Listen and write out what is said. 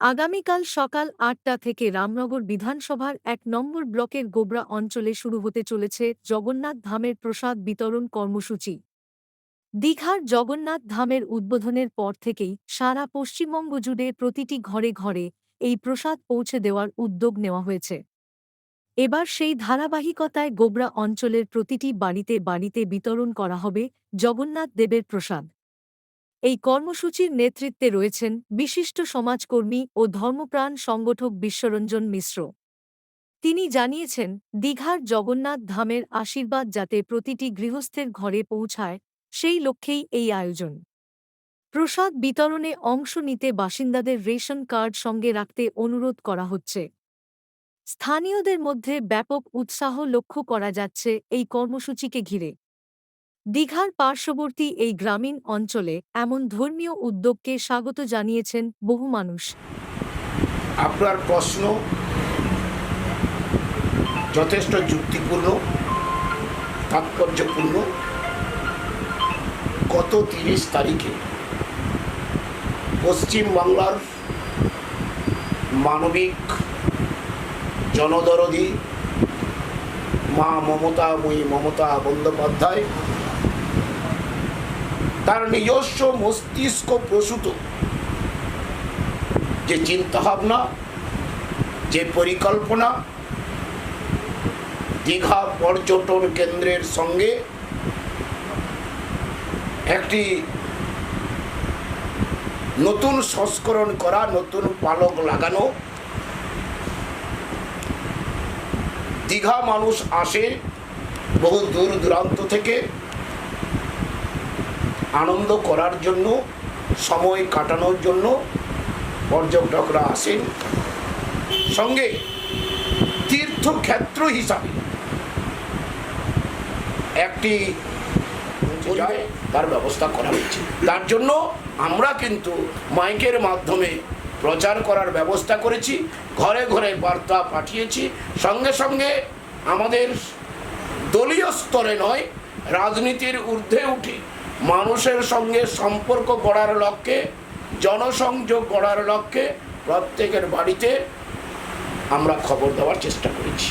আগামীকাল সকাল আটটা থেকে রামনগর বিধানসভার এক নম্বর ব্লকের গোবরা অঞ্চলে শুরু হতে চলেছে জগন্নাথ ধামের প্রসাদ বিতরণ কর্মসূচি। দীঘার জগন্নাথ ধামের উদ্বোধনের পর থেকেই সারা পশ্চিমবঙ্গ জুড়ে প্রতিটি ঘরে ঘরে এই প্রসাদ পৌঁছে দেওয়ার উদ্যোগ নেওয়া হয়েছে। এবার সেই ধারাবাহিকতায় গোবরা অঞ্চলের প্রতিটি বাড়িতে বাড়িতে বিতরণ করা হবে জগন্নাথ দেবের প্রসাদ। এই কর্মসূচির নেতৃত্বে রয়েছেন বিশিষ্ট সমাজকর্মী ও ধর্মপ্রাণ সংগঠক বিশ্বরঞ্জন মিশ্র। তিনি জানিয়েছেন, দীঘার জগন্নাথ ধামের আশীর্বাদ যাতে প্রতিটি গৃহস্থের ঘরে পৌঁছায়, সেই লক্ষ্যেই এই আয়োজন। প্রসাদ বিতরণে অংশ নিতে বাসিন্দাদের রেশন কার্ড সঙ্গে রাখতে অনুরোধ করা হচ্ছে। স্থানীয়দের মধ্যে ব্যাপক উৎসাহ লক্ষ্য করা যাচ্ছে এই কর্মসূচিকে ঘিরে। দীঘার পার্শ্ববর্তী এই গ্রামীণ অঞ্চলে এমন ধর্মীয় উদ্যোগকে স্বাগত জানিয়েছেন বহু মানুষ। আপনার প্রশ্ন যথেষ্ট যুক্তিপূর্ণ, তাৎপর্যপূর্ণ। গত তিরিশ তারিখে পশ্চিমবাংলার মানবিক জনদরদি মা মমতা মমতাময়ী মমতা বন্দ্যোপাধ্যায় তার নিজস্ব মস্তিষ্ক প্রসূত। যে চিন্তাভাবনা, যে পরিকল্পনা, দীঘা পর্যটন কেন্দ্রের সঙ্গে একটি নতুন সংস্করণ করা, নতুন পালক লাগানো। দীঘা মানুষ আসে বহু দূর দূরান্ত থেকে। আনন্দ করার জন্য, সময় কাটানোর জন্য পর্যটকরা আসেন। সঙ্গে তীর্থক্ষেত্র হিসাবে একটি তার ব্যবস্থা করা হয়েছে। তার জন্য আমরা কিন্তু মাইকের মাধ্যমে প্রচার করার ব্যবস্থা করেছি, ঘরে ঘরে বার্তা পাঠিয়েছি। সঙ্গে সঙ্গে আমাদের দলীয় স্তরে নয়, রাজনীতির ঊর্ধ্বে উঠে মানুষের সঙ্গে সম্পর্ক গড়ার লক্ষ্যে, জনসংযোগ গড়ার লক্ষ্যে প্রত্যেকের বাড়িতে আমরা খবর দেওয়ার চেষ্টা করেছি।